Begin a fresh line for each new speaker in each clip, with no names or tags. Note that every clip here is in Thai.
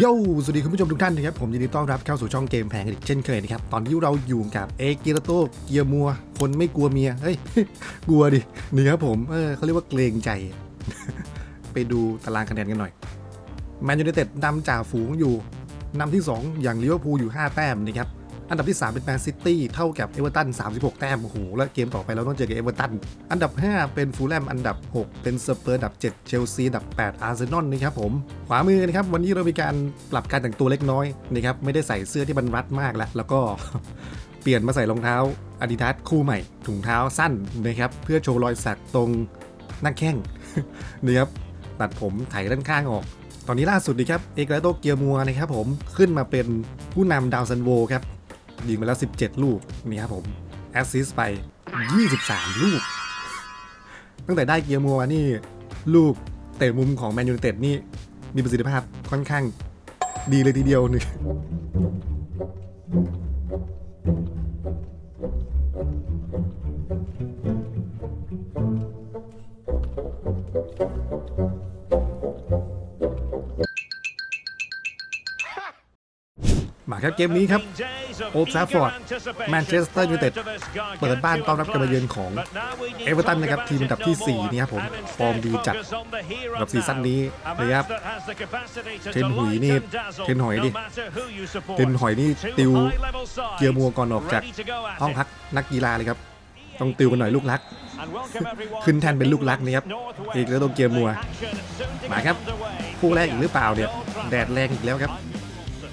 โย่สวัสดีคุณผู้ชมทุกท่านนะครับ ผมยินดีต้อนรับเข้าสู่ช่องเกมแพงอีกเช่นเคยนะครับ ตอนนี้เราอยู่กับเอกิรโตเกียร์มัว คนไม่กลัวเมีย เฮ้ย กลัวดิ นี่ครับผม เออเขาเรียกว่าเกรงใจ ไปดูตารางคะแนนกันหน่อย แมนยูไนเต็ดนำจ่าฝูงอยู่นำที่ 2 อย่างลิเวอร์พูลอยู่ 5 แต้มนะครับ อันดับที่ 3 เป็นแมนซิตี้เท่ากับเอเวอร์ตัน 36 แต้ม โอ้โห แล้วเกมต่อไปเราต้องเจอกับเอเวอร์ตัน อันดับ 5 เป็นฟูลแลม อันดับ 6 เป็นสเปอร์อันดับ 7 เชลซี อันดับ 8 อาร์เซนอลนะครับผม ขวามือนะครับ วันนี้เรามีการปรับการแต่งตัวเล็กน้อยนะครับ ไม่ได้ใส่เสื้อที่มันรัดมากแล้ว แล้วก็เปลี่ยนมาใส่รองเท้า Adidas คู่ใหม่ ถุงเท้าสั้นนะครับ เพื่อโชว์รอยสักตรงหน้าแข้งนะครับตัดผมไถด้านข้างออกตอนนี้ล่าสุดนี่ครับ เอกราโตเกียมัวนะครับผม ขึ้นมาเป็นผู้นำดาวซันโวครับ ยิงไปแล้ว 17 ลูกนี่ครับผมแอสซิสไป 23 ลูก ตั้งแต่ได้เกียร์มัวนี่ ลูกเตะมุมของแมนยูเต็ดนี่ มีประสิทธิภาพค่อนข้างดีเลยทีเดียวหนึ่ง มาครับเกมนี้ครับ
โอ
Old
ล d
Trafford
แมนเชสเตอ
Manchester
ร์ยูไนเต็
United
ด
เปิ
เปิ
ด
ด
บ้า
บ้านน
ต้
ต้
อ
อนน
รั
รั
บบกา
การร
มา
มา
เยื
เยื
อ
อนน
ข
ข
อ
องง
เอ
เอ
เว
เว
อ
อ
ร์
ร์
ตั
ตั
น
น
นะ
นะ
ค
ค
รั
รั
บบที
ที
ม
ม
อั
อั
น
น
ดั
ดั
บบที่
ที่
4
4
นี่
นี่
ค
ค
รั
รั
บบผ
ผมม
ฟ
ฟ
อ
อ
ร์
ร์
ม
ม
ดี
ดี
จั
จั
ด
ด
นะ
นะ
ค
ค
รั
รั
บบเรียบ
เท
เท
น
น
หุ
หุ
ย
ย
นี่
นี่
เท
เท
น
น
ห
ห
อ
อยย
ดิ
ดิ
เท
เท
น
น
ห
ห
อ
อยย
นี่
นี่
ติ
ติ
ว
ว
เกียร์มัวก่อนออกจาก
ห้องพักนักกีฬาเลยครับต้องติวกันหน่อยลูกรัก ขึ้นแท่นเป็นลูกรักนี่ครับอีกแล้วต้องเกียร์มัวมาครับคู่แรกอีกหรือเปล่าเนี่ยแดดแรงอีกแล้วครับ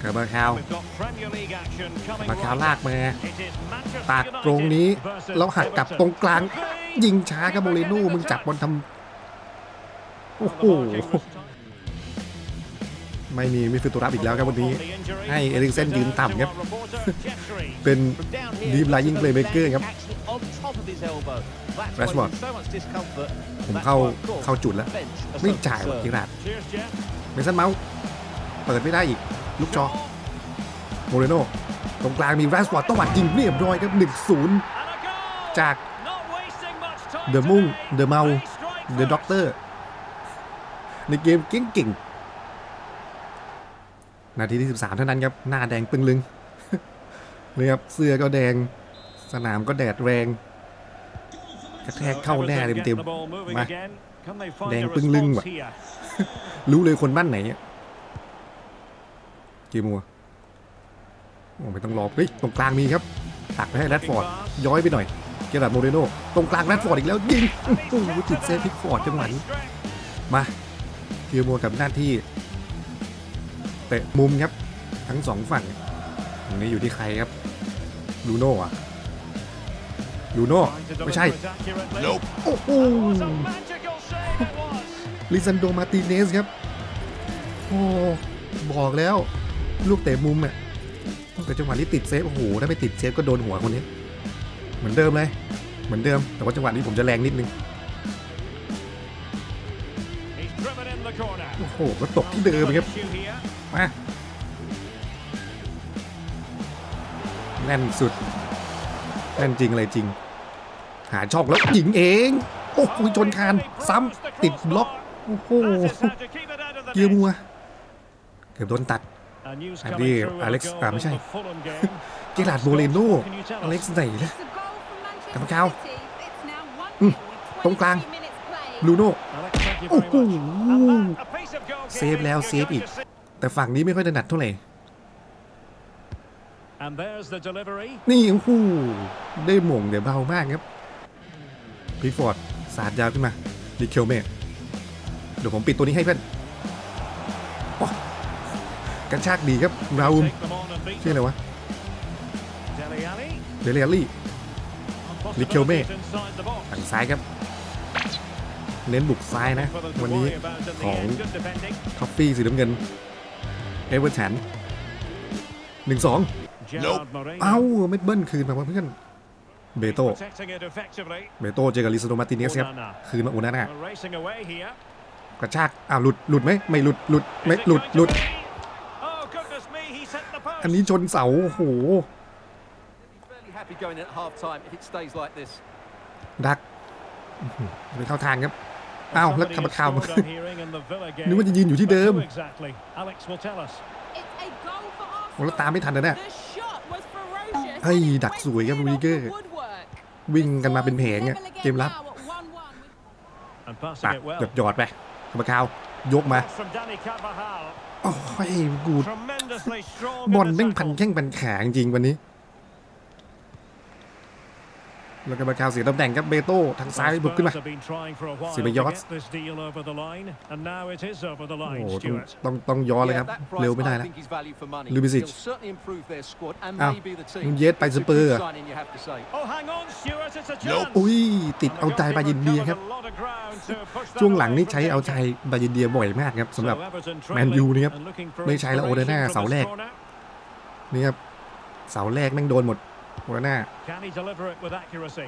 คาร์บาคาว
มาคาวลากมา
ปากตรงนี้แล้วหักกลับตรงกลาง ยิงช้าครับโมเรโน่มึงจับบอลทำโอ้โหไม่มีมิดฟิลด์ตัวรับอีกแล้วครับวันนี้ ให้เอริกเซนยืนต่ำครับ เป็นดีฟไลยิงเพลย์เมเกอร์ครับ
Rashford
ผมเข้าเข้าจุดแล้ว ไม่จ่ายว่ะจิราดเมสันเมาส์เปิดไม่ได้อีก ลูกจอโมเรโนตรงกลางมีแรชฟอร์ดตวัดยิงเรียบร้อยครับ 1-0 จาก
เดอะมุ่งเดอะเมา
เดอะด็อกเตอร์ในเกมเก่งๆ นาทีที่ 13 เท่านั้นครับ หน้าแดงปึงลึงเลยครับเสื้อก็แดง สนามก็แดดแรง กระแทกเข้าแน่เต็มๆมาแดงปึงลึงว่ะรู้เลยคนบ้านไหนอะเกมัวโอ้ไม่ต้องรอเฮ้ยตรงกลางมีครับตักไปให้แรดฟอร์ดย้อยไปหน่อย เกยร์ดับโมเรโน่ตรงกลางแรดฟอร์ดอีกแล้วยิงโอ้โหติดเซฟพิกฟอร์ดจังหวะนี้มาเกียร์มัวกับหน้าที่เตะมุมครับทั้งสองฝั่งตรงนี้อยู่ที่ใครครับลูโน่อะลูโน่ไม่ใช่โอ้โหลิซันโดมาร์ติเนสครับโอ้บอกแล้ว ลูกเตะมุมอะแต่จังหวะนี้ติดเซฟโอ้โหถ้าไม่ติดเซฟก็โดนหัวคนนี้ เหมือนเดิมเลยเหมือนเดิม แต่ว่าจังหวะนี้ผมจะแรงนิดนึงโอ้โหก็ตกที่เดิมครับมาแน่นสุดแน่นจริงอะไรจริง หาช่องแล้วยิงเอง โอ้โหชนคานซ้ำติดบล็อก โอ้โหเกียร์มัว เกือบโดนตัด
อันนี้อเล็กซ์อ่าไม่ใช่
เกลาดโมเรโน่อเล็กซ์ไหนนะ
กรรม
กรรม
กา
การ
ร
อืมตรงกลางลูโน่โอ้โหเซฟแล้วเซฟอีก แต่ฝั่งนี้ไม่ค่อยถนัดเท่าไหร่นี่โอ้โหได้หม่งเดี๋ยวเบามากครับพิกฟอร์ดสาดยาวขึ้นมาดิเคลเมทเดี๋ยวผมปิดตัวนี้ให้เพื่อนโอ้ กระชากดีครับเรามชื่ออะไรวะเดเลียลี่
ลิเคลเม่
ฝั่งซ้ายครับ เน้นบุกซ้ายนะ วันนี้ของท็อฟฟี่สีน้ำเงิน เอเวอร์แชนหนึ่งสองเอ้าไม่เบิ้ลคืนมาว่าเพื่อนเบโตเบโตเจอกับลิซาโดมาร์ติเนสครับคืนมาอูนาน่ากระชากอ้าวหลุดหลุดไหมไม่หลุดหลุดไม่หลุดหลุด อันนี้ชนเสาโอ้โหดักอื้อหือไปเข้าทางครับอ้าวแล้วคาร์บาคาวนึกว่าจะยืนอยู่ที่เดิมโอ้แล้วตามไม่ทันนะเนี่ย
The shot was ferocious.
เฮ้ย
and it
ดักสวยครับ
went
รูดิเกอ
off
ร์
the woodwork.
วิ่งกันมาเป็นแผงอะ
Level
เกม
again
รับ
now at 1-1.
And
ตั
passing
ด
it well.
หยอดหยอดๆไปกรรมการยกมา
From Danny Carvajal.
โอ้ยกู
Tremendously strong.
บอล
in
แม่
the
งพัน
tackle.
แข้งพันขาจริงๆวันนี้ แล้วกรรมการเสียตำแหน่งครับเบโต้ทางซ้ายบุกขึ้นมา
Spurs have been trying for a while to
Ceballos.
get this deal over the line, and now it is over the
โอ้
line,
โหต้อง
Stuart.
ต้องต้องย้อนเลยครับ เร็วไม่ได้แล้ว Lubicic.
Lubicic
อ้าวมึงเยสไปสเปอร์เหรอ
Oh, hang on, Stuart, it's a
โน้
chance.
อุ้ยติด
And
เอา
the
ใจบายิน
goalkeeper
เดียครับ
covered a lot of ground to push that
ช่วงหลัง
away
นี่
from
ใช้เอาใจ
danger.
บายินเดียบ่อยมากครับสำหรับ
So Everton
แมนยู
trailing
นี่ครับ
and looking for
ไม่ใช้แล้วโอเดน่า
inspiration
เสา
from
แร
this
ก
corner.
นี่ครับเสาแรกแม่งโดนหมด โอนาน่า
Can he deliver it with accuracy?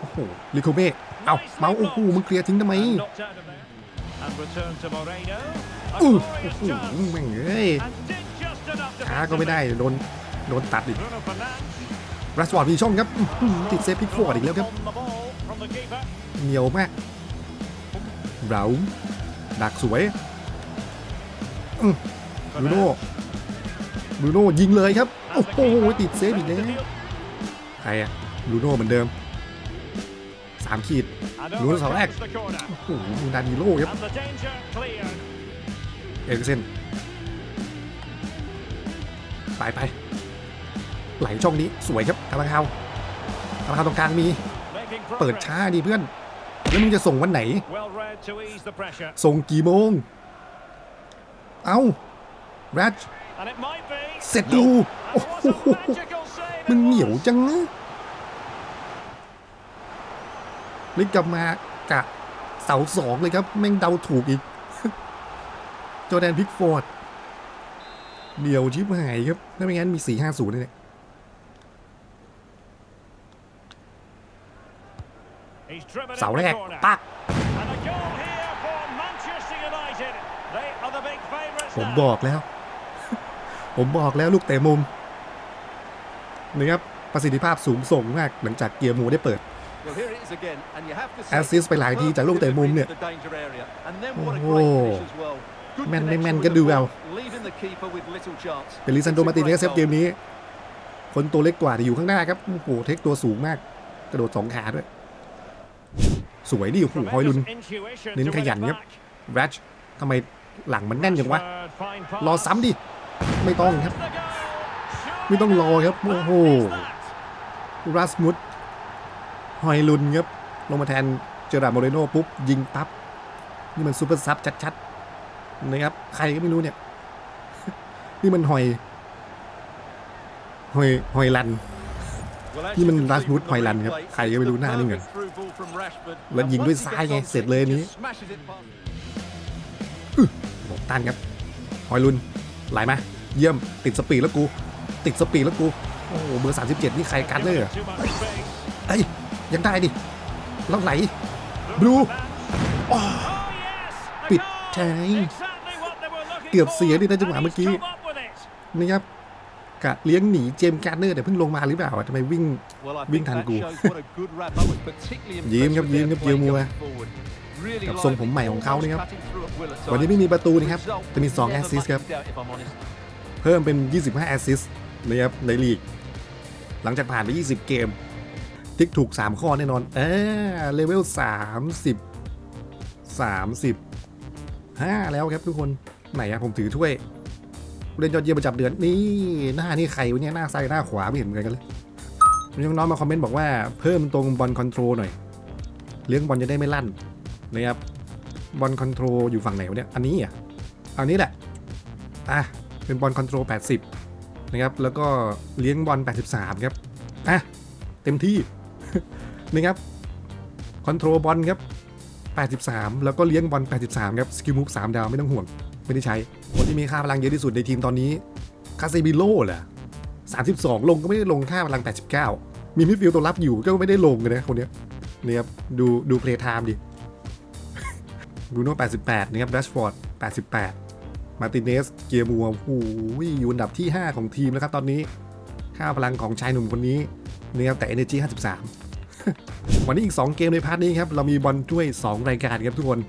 โอ้โหลิโคเม่เอาเมาส์โอ้โหมึงเคลียร์ทิ้งทำไม
And knocked out of there. And return to Moreno. A
อู้
glorious
โอ้โห
chance.
แม่งเอ้ย
And did just enough
ช้าก็ไม่ได้
defensively.
โดนโดนตัดอีก
Bruno Fernandes.
รัสฟอร์ดมีช่องครับอื้อหือติดเซฟพิกฟอร์ดอีกแล้วครับ
On the ball from the keeper.
เหนียวมากเบราดักสวยบรูโน่บรูโน่ยิงเลยครับ โอ้โหติดเซฟอีกแล้วใครอะบรูโน่เหมือนเดิมสามขีด
And
Bruno
over
Fernandes.
comes the corner.
โอ้โหมูดานิโร่ครับเอริกเซนไปไปไหลช่องนี้สวยครับกาลาคาวกาลาคาวตรงกลางมี เปิดช้าดิเพื่อน แล้วมึงจะส่งวันไหน ส่งกี่โมง เอ้าแรดเสร็จดู มันเหนียวจังนะลิกกลับมากะเสาสองเลยครับ แม่งเดาถูกอีก จอแดนพิกฟอร์ดเดี่ยวชิบหายครับ ถ้าไม่งั้นมี4 5 0เนี่ย
He's driven it
เสาแรกปักผมบอกแล้ว ผมบอกแล้วลูกเตะมุม นะครับประสิทธิภาพสูงส่งมากหลังจากเกียร์หมูได้เปิด
แอ
Assist
สซิส
ไป
ไป
ห
ห
ลา
ลายย
ที
ที
จา
จากก
ลู
ลู
ก
ก
เตะ
เตะ
มุ
มุ
ม
ม
เนี่
เนี่ยย
โอ้
โอ้
โห
โห
แม่
แม่
น
น
ไม่
ไม่
แม่
แม่
น
น
ก็
ก็
ดู
ดู
เอา
เอา
เป็นลิซันโดมาร์ติเนสครับเกมนี้ คนตัวเล็กกว่าแต่อยู่ข้างหน้าครับ โอ้โหเทคตัวสูงมาก กระโดดสองขาด้วย สวยดิโอ้โหฮอยลุน
Tremendous intuition
เน้น
to
ข
win
ยัน
it
ครับ
back.
แรชทำไมหลังมันแน่นจังวะ
Rashford, fine pass.
รอซ้ำดิ ไม่ต้องครับ
That's the goal.
ไม่ต้องรอครับ โอ้โหรัสมุดฮอยลุนครับ ลงมาแทนเจอราร์ดโมเรโน่ปุ๊บ ยิงปั๊บ นี่มันซูเปอร์ซับชัดๆนะครับ ใครก็ไม่รู้เนี่ย นี่มันหอย หอยหอยลัน
นี่มันรัสมุดหอยลัน
ครับ ใครก็ไม่รู้หน้านี่เหมือนแล้
ว
ยิงด้ว
ย
ซ้า
ย
ไง เสร็จเล
ยย
อันนี้
นี้
บตันครับหอยลุนไหลมา เยี่ยมติดสปีดแล้วกู ติดสปีดแล้วกู โอ้โหเบอร์ 37 นี่ใครกันเลย
Given
เหรอ
it too much space.
เอ้ยยังได้ดิแล้วไหลบลู
Oh, yes. A
ปิด
goal.
ใช้
Exactly what they were looking
เกือบ
for.
เสียดินะจังหวะ
And
เมื่อ
he's
กี้
come up with it.
นี่ครับกะเลี้ยงหนีเจมส์การ์เนอร์แต่เพิ่งลงมาหรือเปล่าทำไมวิ่ง
วิ่งทันกู
ยิ้
ยิ้
ม
ม
ค
ค
รั
รั
บบยิ้
ยิ้
ม
ม
ค
ค
รั
รั
บบเกี
เกี
ย
ย
ร์
ร์
มั
มั
ว
ว
กั
กั
บบท
ท
ร
รงง
ผ
ผมม
ให
ให
ม่
ม่
ข
ข
อ
องง
เขา
เขา
นี่
นี่
ค
ค
รั
รับบ
วั
วันน
นี้
นี้
ไม่
ไม่
มี
มี
ป
ประระ
ตู
ตู
นี่
นี่
ค
ค
รั
รับบ
จะมี2
2
แอ
แอ
ส
ส
ซิ
ซิ
ส
ส
ต์
ต์
ค
ค
รั
รับบ
เพิ่มเป็น 25 แอสซิสต์ นะครับในลีก หลังจากผ่านไป 20 เกม ทิกถูก 3 ข้อแน่นอนเออเลเวล 30 30 5แล้วครับทุกคน ไหนอะผมถือถ้วยเล่นยอดเยี่ยมประจำเดือนนี่หน้านี่ใครวะเนี่ยหน้าซ้ายหน้าขวาไม่เห็นเหมือนกันเลยมีน้องๆมาคอมเมนต์บอกว่าเพิ่มตรงบอลคอนโทรลหน่อย เลี้ยงบอลจะได้ไม่ลั่นนะครับบอลคอนโทรลอยู่ฝั่งไหนวะเนี่ยอันนี้อะอันนี้แหละอะเป็นบอลคอนโทรล80 นะครับ แล้วก็เลี้ยงบอล 83 ครับ อะ เต็มที่นะครับ คอนโทรลบอลครับ 83 แล้วก็เลี้ยงบอล 83 ครับ สกิลมูฟ3ดาวไม่ต้องห่วง ไม่ได้ใช้ คนที่มีค่าพลังเยอะที่สุดในทีมตอนนี้ คาเซบิโล่เหรอ32 ลงก็ไม่ได้ลงค่าพลัง 89 มีมิดฟิลด์ตัวรับอยู่ก็ไม่ได้ลงเลยนะคนเนี้ยนี่ครับ ดูดูเพลย์ไทม์ดิ บูโน่88 นะครับแรชฟอร์ด 88 มาร์ติเนส เกียร์มัวโอ้โหอยู่อันดับที่ 5 ของทีมแล้วครับตอนนี้ ค่าพลังของชายหนุ่มคนนี้นะครับแต่ Energy 53 วันนี้อีก 2 เกมในพาร์ทนี้ครับ เรามีบอลถ้วย 2 รายการครับทุกคน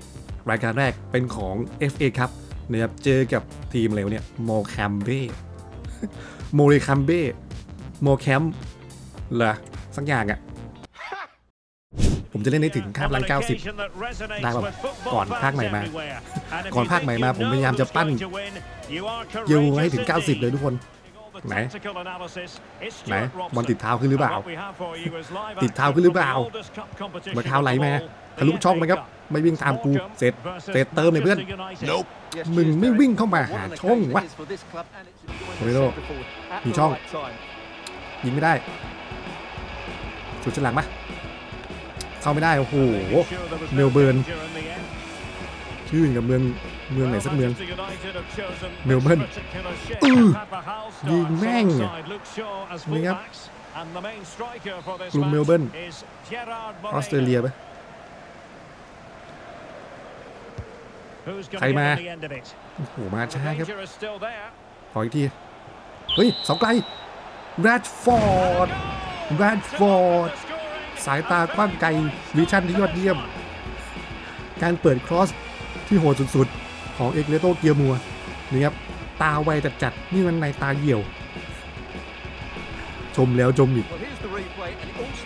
รายการแรกเป็นของ FA ครับนะครับเจอกับทีมอะไรวเนี่ยโมแคมเบ้โมเรคัมเบ้โมแคมเหรอสักอย่างอะ ผมจะเล่นได้ถึงคาบรัน90ได้ป่ะก่อนภาคใหม่มา ก่อนภาคใหม่มา ผมพยายามจะปั้นเยลให้ถึง 90 เลยทุกคนไหนไหนบอลติดเท้าขึ้นหรือเปล่า ติดเท้าขึ้นหรือเปล่าบอลเท้าไหลมาทะลุช่องไหมครับ ไม่วิ่งตามกูเสร็จเสร็จเติมเลยเพื่อน
Yes,
มึง
Chester.
ไม่วิ่งเข้ามาหา
What an
ช่อง
occasion
วะ
it is for this club, and it's enjoying
Ronaldo.
the centre forward at
Nhìn
the
ช่อง
right time.
ยิงไม่ได้ สุดฉลังปะ เข้าไม่ได้โอ้โหเมลเบิร์นชื่อกับเมืองเมืองไหนสักเมืองเมลเบิร์นอือยิงแม่งนี่ครับกรุงเมลเบิร์นออสเตรเลียปะใครมาโอ้โหมาช้าครับขออีกทีเฮ้ยเสาไกลแรดฟอร์ดแรดฟอร์ด สายตากว้างไกลวิชั่นที่ยอดเยี่ยม การเปิดครอสที่โหดสุดๆ ของเอกเลโตเกียมัวนี่ครับ ตาไวจัดๆ นี่มันในตาเหี่ยว ชมแล้วชมอีก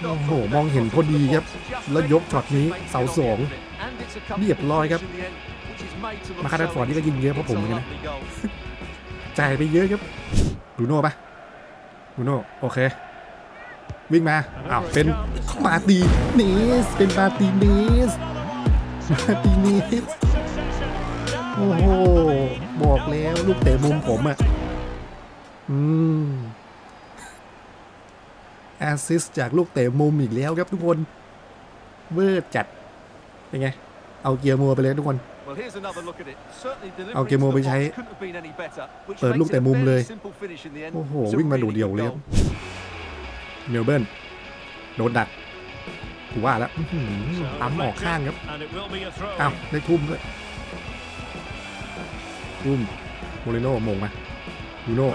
โอ้โห มองเห็นพอดีครับ แล้วยกช็อตนี้เสาสองเรียบร้อยครับ มาคาร์ดฟอร์ดนี่ก็ยิงเยอะเพราะผมเหมือนกันนะจ่ายไปเยอะครับบรูโน่ปะบรูโน่โอเค วิ่งมา อ้าว เป็นมาร์ตีเนส เป็นมาร์ตีเนสมาร์ตีเนส โอ้โห บอกแล้วลูกเตะมุมผมอะ อืมแอสซิสจากลูกเตะมุมอีกแล้วครับทุกคนเวอร์จัด เป็นไง เอาเกียร์มัวไปเลยทุกคน
Well, here's another look at it. Certainly
เอา
delivering
เกมโม
to
ไป
the
ใช้
box couldn't have been any better, which
เปิด
makes
ลูก
it
แต่
a
มุมเลย
fairly simple finish in the end.
โอ้โห
It's a
วิ่งมาดู
really
เดียว
good
เลยครับ
goal.
เมลเบิร์นโดนดักกูว่าแล้วอื้อหือปั๊มออกข้างครับอ้าวได้ทุ่มด้วยทุ่มโมเรโน่มงมาบูโน่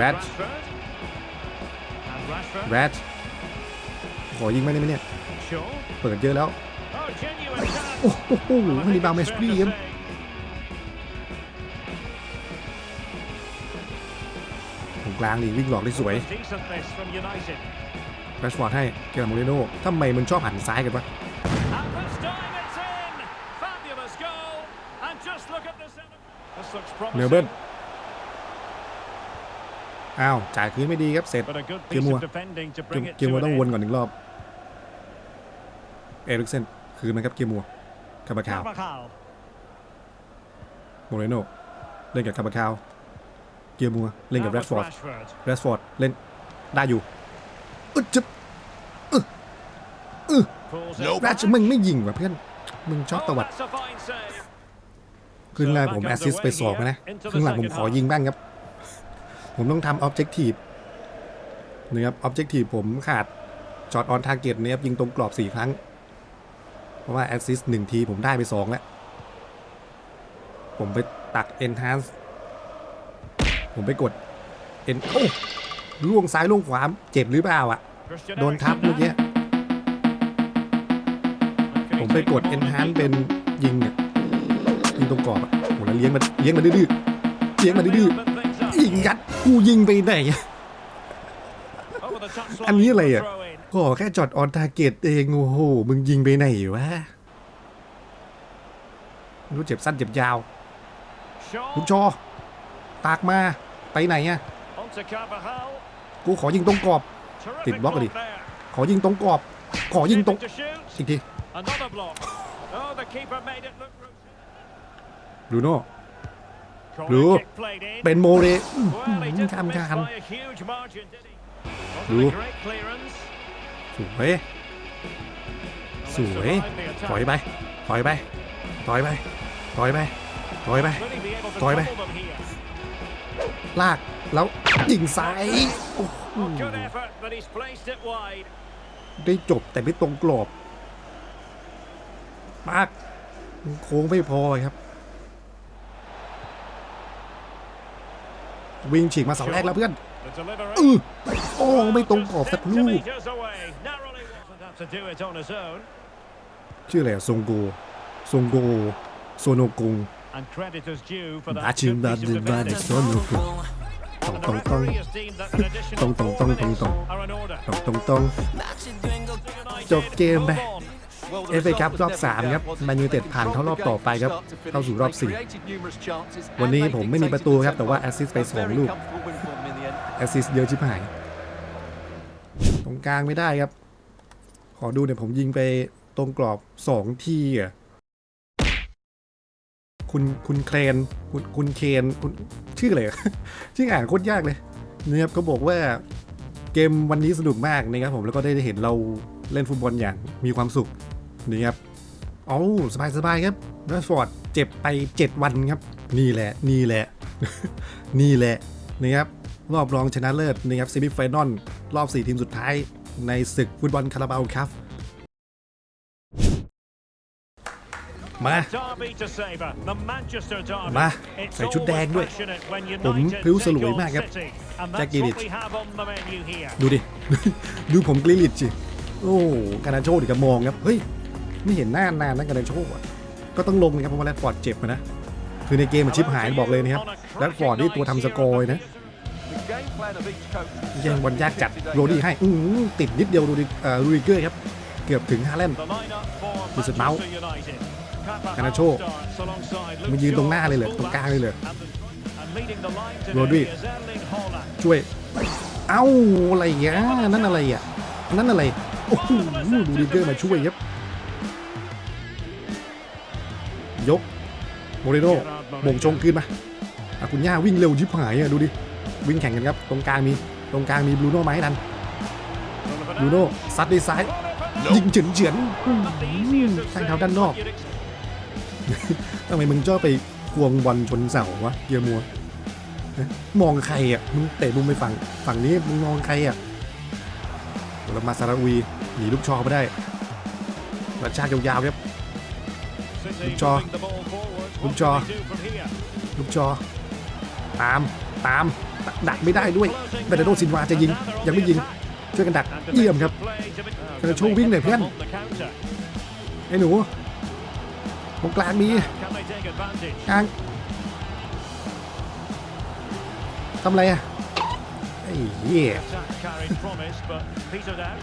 Rat. แรดขอยิงไม่ได้ไหมเนี่ย เปิดเยอะแล้ว โอ้โหมันมีบาวเมสปรีครับ กลางนี่วิ่งหลอกได้สวยแรชฟอร์ดให้เกี่ยวกับโมเรโน่ทำไมมันชอบหันซ้ายกันวะ
เมลเบิร์น
อ้าวจ่ายคืนไม่ดีครับ เสร็จ
เกียร์มัว
เกมเกมมัวต้องวนก่อนหนึ่งรอบ เอริกเซนคืนมันครับเกมมัวคาบาคาวโมเรโน่เล่นกับคาบาคาว เกียร์มัวเล่นกับแรดฟอร์ดแรดฟอร์ดเล่นได้อยู่อึดจึ๊บแรดมึงไม่ยิงว่ะเพื่อนมึงชอบตวัดครึ่งแรกผมแอสซิสไปสองนะครึ่งหลังผมขอยิงบ้างครับ ผมต้องทำออบเจกตีฟนะครับออบเจกตีฟผมขาดช็อตออนทาร์เก็ตเนี่ยครับยิงตรงกรอบสี่ครั้ง เพราะว่าแอสซิสหนึ่งทีผมได้ไปสองแล้ว ผมไปตัก Enhance ผมไปกด En โอ้ล่วงซ้ายล่วงขวาเจ็บหรือเปล่าอะ โดนทับเมื่อกี้ ผมไปกด Enhance เป็นยิงเนี่ยยิงตรงกรอบอะโหแล้วเลี้ยงมาเลี้ยงมาดื้อๆเลี้ยงมาดื้อๆยิงยัดกูยิงไปไหนอะอันนี้อะไรอะก็แค่จอดออนทาร์เก็ตเองโอ้โหมึงยิงไปไหนวะไม่รู้เจ็บสั้นเจ็บยาวลูกชอ ตากมาไปไหนอะกูขอยิงตรงกรอบ ติดบล็อกอะดิขอยิงตรงกรอบ ขอยิงตรงอีกทีบรูโน่
บรู
เป็นโมเร
ทำ
ทำ
กา
การร
ดู
สวยสวยถอยไปถอยไปถอยไปถอยไปถอยไปถอยไป ลากแล้วยิงซ้ายโอ้โหได้จบแต่ไม่ตรงกรอบมากโค้งไม่พอครับ วิ่งฉีกมาเสาแรกแล้วเพื่อน
อือ
โอ้ไม่ตรงกรอบสักลูกชื่ออะไรอะซงโกซงโกโซโนกุง
And credit is due for that
อาชิม
good
ดา
piece
ดิ
of
บาดิ
defending.
โซนุกุตรง
And
ตรง
the
ตรง
referee has deemed that an additional
ตรงตรง
four
ตรงตรง
minutes
ตรง
are in order.
ตรงตรงตรง
United
จบเกมไป
move on.
Well, the
เอฟเอ
result
คัพ
was
รอบ
never
สาม
in
ครับ
doubt, was it?
แมนยูเต็ด
They
ผ่านเข้ารอบต่อไปครับ
controlled the game
เข้าสู่รอบ
from
สี่
start to finish. They created numerous chances
วันนี้
and they
ผมไม่มีประตูครับ
dictated
แต่ว่า
the
แอสซิสต์ไป
tempo.
สอง
A
ลู
very
ก
comfortable win for them in the end.
แอสซิสต์เยอะชิบหาย ตรงกลางไม่ได้ครับ ขอดูเนี่อยผมยิงไปตรงกรอบสองทีอะ คุณคุณเครนคุณคุณเคนคุณชื่ออะไรชื่ออ่านโคตรยากเลยนะครับก็บอกว่าเกมวันนี้สนุกมากนะครับผมแล้วก็ได้เห็นเราเล่นฟุตบอลอย่างมีความสุขนี่ครับเอ้าสบายสบายครับแรชฟอร์ดเจ็บไป 7 วันครับ นี่แหละ นี่แหละ นี่แหละนะครับรอบรองชนะเลิศนะครับซีมิไฟนอลรอบ 4 ทีมสุดท้ายในศึกฟุตบอลคาราบาวครับ มา
Derby to savour, the Manchester derby.
มา
It's
ใส่ชุดแดงด้วย
always passionate when
ผม
United
พริ้วส
take
ลวย
on
มากครับ
City. And
แจ็ค
that's
กิลิช
what we have on the menu here.
ดูดิ ดูผมกลิลิตสิโอ้การนาโชดิกระมองครับ เฮ้ย ไม่เห็นหน้านานนะการนาโชอะก็ต้องลงนะครับเพราะว่าแรดฟอร์ดเจ็บอะนะ คือในเกมมันชิปหายบอกเลยนะครับแรดฟอร์ดนี่ตัวทำสกอร์เลยนะ
The game plan of each coach
แย่งบอลยากจัดโรดี้ให้อื้อหือติดนิดเดียวดูดิเอ่อรูดิเกอร์ครับ เกือบถึงฮาแลนด์
The lineup for
Vincent Mount.
Manchester United. Carvajal
Garnacho.
starts alongside Luke
มันยืนตรงหน้าเลยเหรอตรงกลางเลยเหรอ
fullbacks. And the- and leading the line today
Rodri.
is Erling Haaland.
ช่วย เอ้าอะไรอะนั่นอะไรอะนั่นอะไรโอ้โหรูดิเกอร์มาช่วยครับยกโมเรโนโมงชงขึ้นมาอาคุณย่าวิ่งเร็วชิบหายอะดูดิ วิ่งแข่งกันครับ ตรงกลางมี ตรงกลางมีบรูโน่มาให้ทันบรูโน่ซัดด้วยซ้าย ยิงเฉือนเฉือนๆอื้อหือแทงเท้าด้านนอก ทำไมมึงชอบไปควงบอลชนเสาวะเกียร์มัวฮะมองใครอะมึงเตะมุมไปฝั่งฝั่งนี้มึงมองใครอะแล้วมาซาราวีหนีลูกชอไปได้กระชากยาวๆครับ
City
Luke Shaw.
moving the ball forward.
Luke
What
Shaw.
can they do from here?
ลูกชอตามตามดักไม่ได้ด้วยเบรโดซินวาจะยิงยังไม่ยิงช่วยกันดัก
And
เยี่ยมครับ
defensive play to be-
กระโชว์วิ่งหน่อยเพื่อน
on the counter.
ไอ้หนู ตรงกลางมี
Can they take advantage?
กลางทำอะไรอะไอ้เหี้ย
Attack carried promise, but petered out.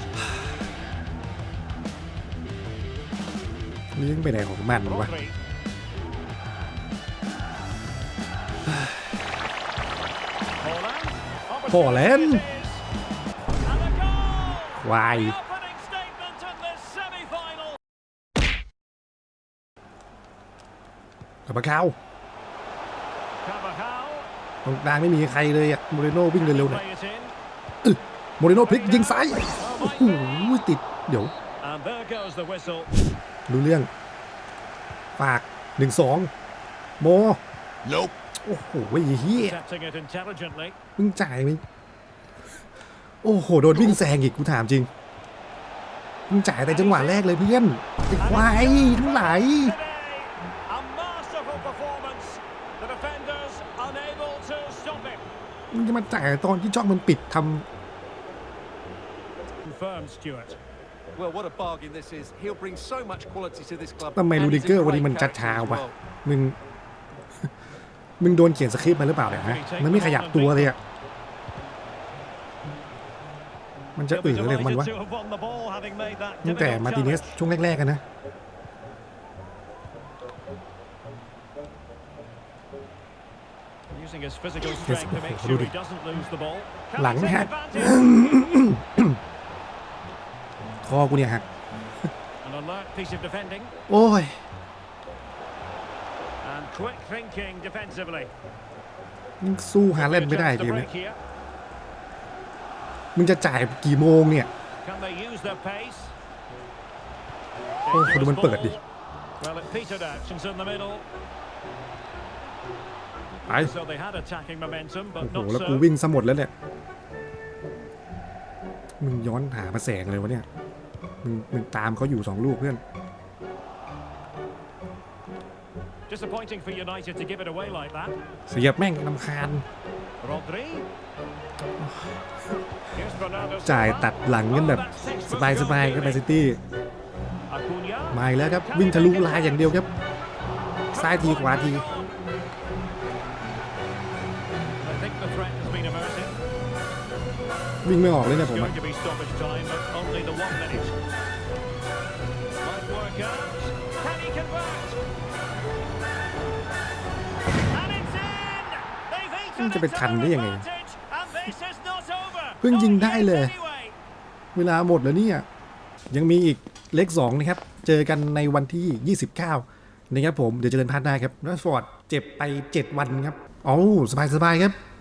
เลี้ยงไปไหนของมันวะ
Rodri. Haaland.
พอแล้ว
And a goal!
วาย
The opening statement in this semi-final.
กับปะข้าว
Carvajal.
ตรงกลางไม่มีใครเลยอะโมเรโน่วิ่งเร็วๆหน่อย
Play it in.
โมเรโน่พลิกยิงซ้าย
Oh,
โอ้
my
โห
goodness.
ติด เดี๋ยว
And there goes the whistle.
รู้เรื่องฝากหนึ่งสองโม
Nope.
โอ้โหไอ้เหี้ย
Accepting it intelligently.
มึงจ่ายไหมโอ้โห โดนวิ่งแซงอีก กูถามจริง มึงจ่ายแต่จังหวะแรกเลยเพื่อนไอ้ควายทั้งหลาย มึงจะมาจ่ายตอนที่ช่องมันปิดท
Confirmed, Stuart.
Well, what a bargain this is. He'll bring so much quality to this club. ำ
ทำไม
and
รู
he's
ดิ
a
เกอร์วันนี้
great
มัน
character
ช้า
as
ๆวะ
well.
มึง มึงโดนเขียนสคริปต์มาหรือเปล่าเนี่ยฮะมันไม่ขยับตัวเลยอะ มันจะ
He'll
อึ
be
อะไรของมัน
delighted
วะ
to have won the ball, having made that
ตั้งแต่
difficult
มาร์ติเนส
challenge.
ช่วงแรกๆกันนะ
his physical
Yes,
strength to make
oh,
sure
Rudy.
he doesn't lose the ball. Can
Lẳng
he take
hat.
advantage?
คอกูเนี่ยหัก
An alert piece of defending
โอ้ย
and quick thinking defensively.
มึงสู้ฮาแลนด์ไม่ได้
Chance
เก
to
มเนี้
break
ย
here.
มึงจะจ่ายกี่โมงเนี่ย
Can they use their pace?
โอ้โหดูมันเปิดดิ
Well, it petered out since in the middle.
ไป
So they had attacking momentum,
โอ้
but
โห
not
แล้วกู
so.
วิ่งซะหมดแล้วเนี่ยมึงย้อนหามาแสงเลยวะเนี่ยมึงมึงตามเขาอยู่สองลูกเพื่อน
Disappointing for United to give it away like that.
เสียบแม่งลำคาญ
Rodri. Here's Bernardo
จ่าย
Silva.
ตัดหลังกันแบบ
Oh, that's six
สบายสบายๆกับแมนซิตี้
Acuna.
มาอีกแล้วครับ วิ่งทะลุลายอย่างเดียวครับ ซ้ายทีขวาที วิ่งไม่ออกเลยเนี่ยผม
It's
อะ
going to be stoppage time, but only the one minute. Might work out. Can he convert? And it's in! They've eaten
จะไป
into
ทันได้
their
ยังไง
advantage, and this is not over.
เพิ่งยิง
Not
ได้
yet
เลย
anyway.
เวลาหมดแล้วเนี่ย ยังมีอีกเลข2นะครับ เจอกันในวันที่ 29 นะครับผม เดี๋ยวเจอกันพาร์ทหน้าครับรัสฟอร์ดเจ็บไป 7 วันครับ เอ้าสบายสบายๆครับ